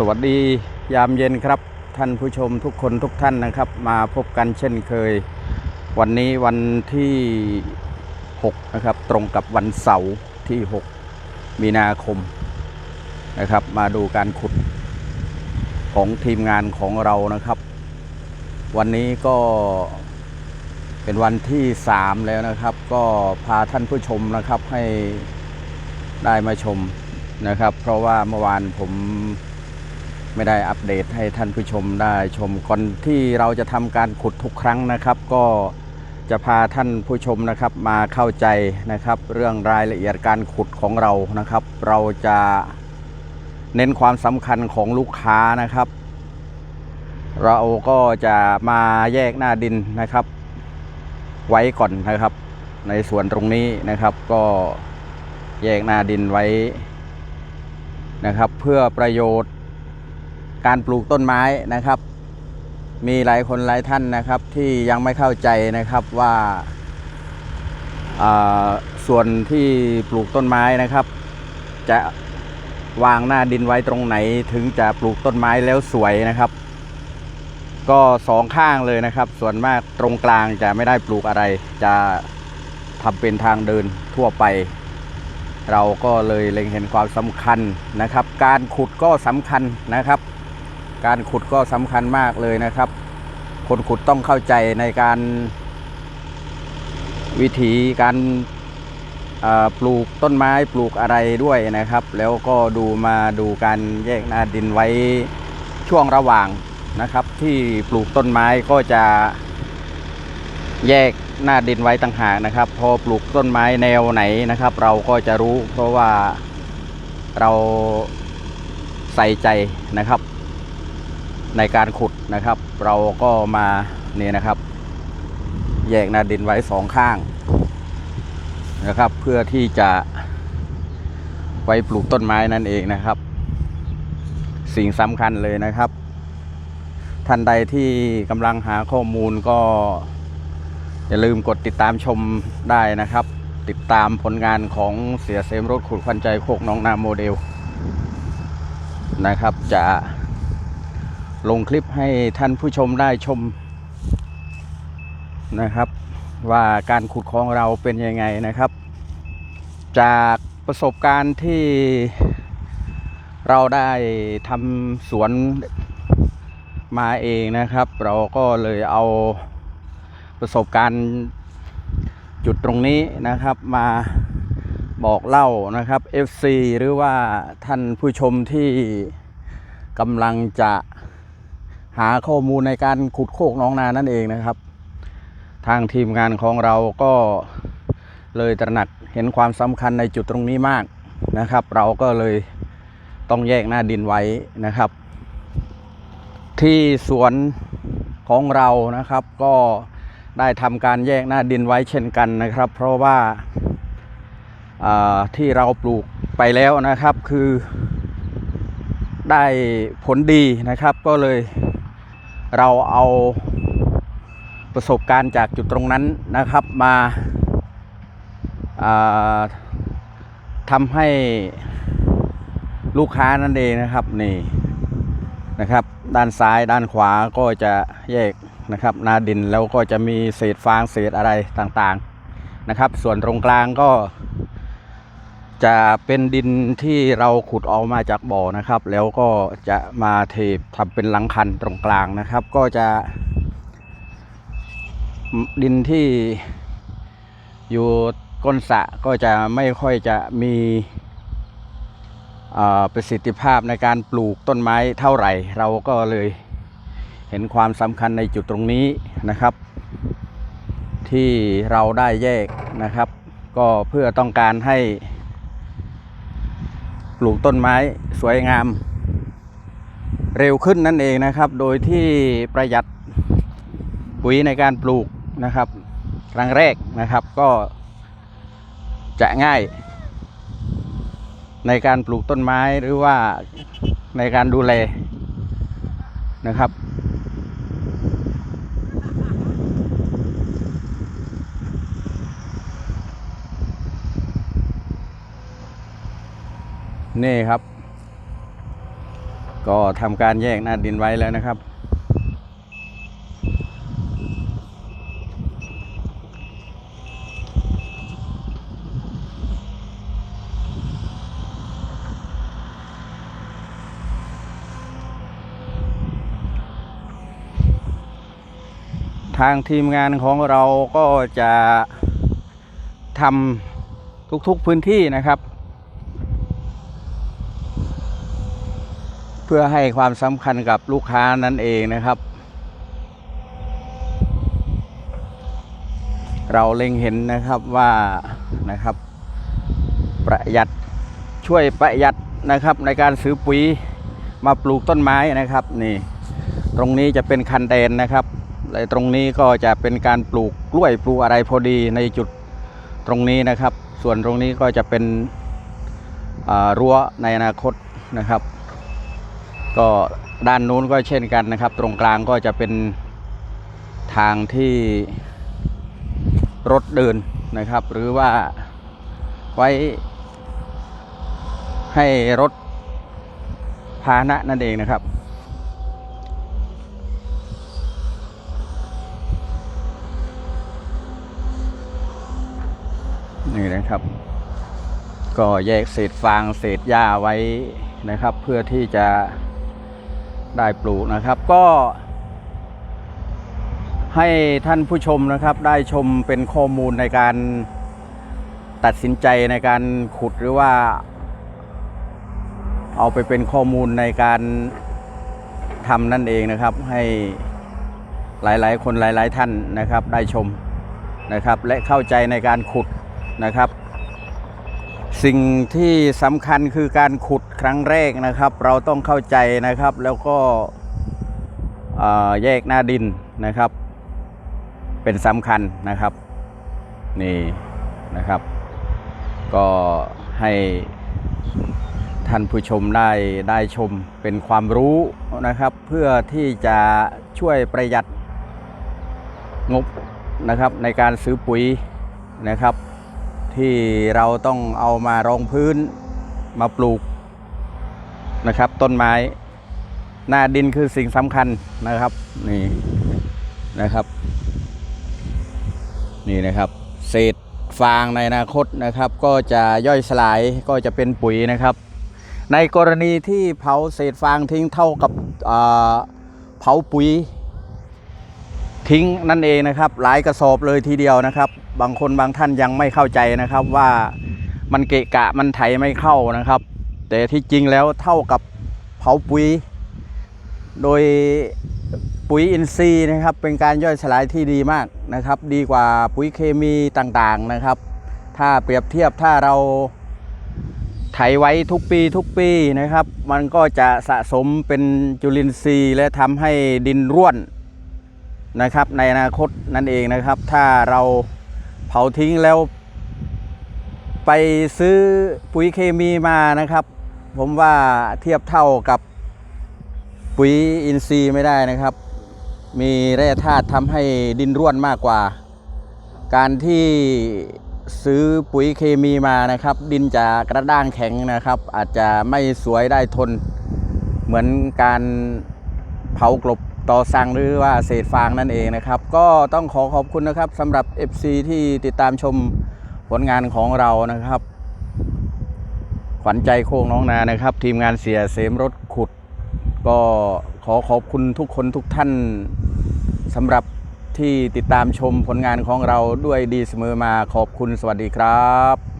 สวัสดียามเย็นครับ ท่านผู้ชมทุกคนทุกท่านนะครับ มาพบกันเช่นเคย วันนี้วันที่ 6 นะครับ ตรงกับวันเสาร์ที่ 6 มีนาคมนะครับ มาดูการขุดของทีมงานของเรานะครับ วันนี้ก็เป็นวันที่ 3 แล้วนะครับ ก็พาท่านผู้ชมนะครับให้ได้มาชมนะครับ เพราะว่าเมื่อวานผม ไม่ได้อัปเดตให้ท่านผู้ชมได้ชมก่อนที่เราจะทำการขุดทุกครั้งนะครับ ก็จะพาท่านผู้ชมนะครับมาเข้าใจนะครับ เรื่องรายละเอียดการขุดของเรานะครับ เราจะเน้นความสำคัญของลูกค้านะครับ เราก็จะมาแยกหน้าดินนะครับ ไว้ก่อนนะครับ ในส่วนตรงนี้นะครับ ก็แยกหน้าดินไว้นะครับ เพื่อประโยชน์ การปลูกต้นไม้นะครับ มีหลายคนหลายท่านนะครับที่ยังไม่เข้าใจนะครับว่าส่วนที่ปลูกต้นไม้นะครับ จะวางหน้าดินไว้ตรงไหนถึงจะปลูกต้นไม้แล้วสวยนะครับ ก็สองข้างเลยนะครับ ส่วนมากตรงกลางจะไม่ได้ปลูกอะไร จะทำเป็นทางเดินทั่วไป เราก็เลยเล็งเห็นความสำคัญนะครับ การขุดก็สำคัญนะครับ การขุดก็สำคัญมากเลยนะครับ คนขุดต้องเข้าใจในการวิธีการปลูกต้นไม้ปลูกอะไรด้วยนะครับ แล้วก็ดูมาดูการแยกหน้าดินไว้ช่วงระหว่างนะครับ ที่ปลูกต้นไม้ก็จะแยกหน้าดินไว้ต่างหากนะครับ พอปลูกต้นไม้แนวไหนนะครับ เราก็จะรู้เพราะว่าเราใส่ใจนะครับ ในการขุดนะครับ เราก็มาเนี่ยนะครับ แยกนาดินไว้สองข้างนะครับ เพื่อที่จะไว้ปลูกต้นไม้นั่นเองนะครับ สิ่งสำคัญเลยนะครับ ท่านใดที่กำลังหาข้อมูลก็ อย่าลืมกดติดตามชมได้นะครับ ติดตามผลงานของเสียเซมรถขุดควันใจโคกน้องนาโมเดลนะครับจะ ลงคลิปให้ท่านผู้ชมได้ชมนะครับ ว่าการขุดของเราเป็นยังไงนะครับ จากประสบการณ์ที่เราได้ทำสวนมาเองนะครับ เราก็เลยเอาประสบการณ์จุดตรงนี้นะครับมาบอกเล่านะครับ FC หรือว่าท่านผู้ชมที่กำลังจะ หาข้อมูลในการขุดโคกน้องนานั่นเองนะครับ ทางทีมงานของเราก็เลยตระหนักเห็นความสำคัญในจุดตรงนี้มากนะครับ เราก็เลยต้องแยกหน้าดินไว้นะครับ ที่สวนของเรานะครับ ก็ได้ทำการแยกหน้าดินไว้เช่นกันนะครับ เพราะว่าอ่าที่เราปลูกไปแล้วนะครับคือได้ผลดีนะครับ ก็เลย เราเอาประสบการณ์จากจุดตรงนั้นนะครับมาาทำให้ลูกค้านั่นเองนะครับนี่นะครับ ด้านซ้ายด้านขวาก็จะแยกนะครับนาดินแล้วก็จะมีเศษฟางเศษอะไรต่างๆนะครับ ส่วนตรงกลางก็ จะเป็นดินที่เราขุดออกมาจากบ่อนะครับ แล้วก็จะมาเททำเป็นหลังคันตรงกลางนะครับ ก็จะดินที่อยู่ก้นสะก็จะไม่ค่อยจะมีประสิทธิภาพในการปลูกต้นไม้เท่าไหร่ เราก็เลยเห็นความสำคัญในจุดตรงนี้นะครับ ที่เราได้แยกนะครับ ก็เพื่อต้องการให้ ปลูกต้นไม้สวยงาม เร็วขึ้นนั่นเองนะครับ โดยที่ประหยัดปุ๋ยในการปลูกนะครับ ครั้งแรกนะครับก็จะง่าย ในการปลูกต้นไม้หรือว่าในการดูแลนะครับ นี่ครับ ก็ทำการแยกหน้าดินไว้แล้วนะครับ ทางทีมงานของเราก็จะทำทุกๆพื้นที่นะครับ เพื่อให้ความสำคัญกับลูกค้านั่นเองนะครับ เราเล็งเห็นนะครับว่านะครับ ประหยัดช่วยประหยัดนะครับในการซื้อปุ๋ยมาปลูกต้นไม้นะครับนี่ตรงนี้จะเป็นคันแดนนะครับและตรงนี้ก็จะเป็นการปลูกกล้วยปลูกอะไรพอดีในจุดตรงนี้นะครับ ส่วนตรงนี้ก็จะเป็นรั้วในอนาคตนะครับ ก็ด้านนู้นก็เช่นกันนะครับ ตรงกลางก็จะเป็นทางที่รถเดินนะครับ หรือว่าไว้ให้รถพาหนะนั่นเองนะครับ นี่นะครับ ก็แยกเศษฟางเศษหญ้าไว้นะครับ เพื่อที่จะ ได้ปลูกนะครับก็ ให้ท่านผู้ชมนะครับ ได้ชมเป็นข้อมูลในการตัดสินใจในการขุดหรือว่า เอาไปเป็นข้อมูลในการทำนั่นเองนะครับ ให้หลาย ๆ คนหลาย ๆ ท่านนะครับ ได้ชมนะครับ และเข้าใจในการขุดนะครับ สิ่งที่สำคัญคือการขุดครั้งแรกนะครับ เราต้องเข้าใจนะครับ แล้วก็แยกหน้าดินนะครับ เป็นสำคัญนะครับ นี่นะครับ ก็ให้ท่านผู้ชมได้ได้ชมเป็นความรู้นะครับ เพื่อที่จะช่วยประหยัดงบนะครับในการซื้อปุ๋ยนะครับ ที่เราต้องเอามารองพื้นมาปลูกนะครับ ต้นไม้ หน้าดินคือสิ่งสำคัญนะครับ นี่นะครับ นี่นะครับ เศษฟางในอนาคตนะครับ ก็จะย่อยสลายก็จะเป็นปุ๋ยนะครับ ในกรณีที่เผาเศษฟางทิ้งเท่ากับเผาปุ๋ยทิ้งนั่นเองนะครับ หลายกระสอบเลยทีเดียวนะครับ บางคนบางท่านยังไม่เข้าใจนะครับว่ามันเกะกะมันไถไม่เข้านะครับ แต่ที่จริงแล้วเท่ากับเผาปุ๋ย โดยปุ๋ยอินทรีย์นะครับ เป็นการย่อยสลายที่ดีมากนะครับ ดีกว่าปุ๋ยเคมีต่างๆนะครับ ถ้าเปรียบเทียบถ้าเราไถไว้ทุกปีทุกปีนะครับ มันก็จะสะสมเป็นจุลินทรีย์ และทำให้ดินร่วนนะครับ ในอนาคตนั่นเองนะครับ ถ้าเราาทิ้งแล้วไปซื้อปุ๋ยเคมีมานะครับ ผมว่าเทียบเท่ากับปุ๋ยอินทรีย์ไม่ได้นะครับ มีแร่ธาตุทำให้ดินร่วนมากกว่า การที่ซื้อปุ๋ยเคมีมานะครับ ดินจะกระด้างแข็งนะครับ อาจจะไม่สวยได้ทน เหมือนการเผากลบ ต่อสั่งหรือว่าเศษฟางนั่นเองนะครับ ก็ต้องขอขอบคุณนะครับสำหรับ FC ที่ติดตามชมผลงานของเรานะครับ ขวัญใจโค้งน้องนานะครับ ทีมงานเสียเสมรถขุด ก็ขอขอบคุณทุกคนทุกท่านสำหรับที่ติดตามชมผลงานของเราด้วยดีเสมอมาขอบคุณสวัสดีครับ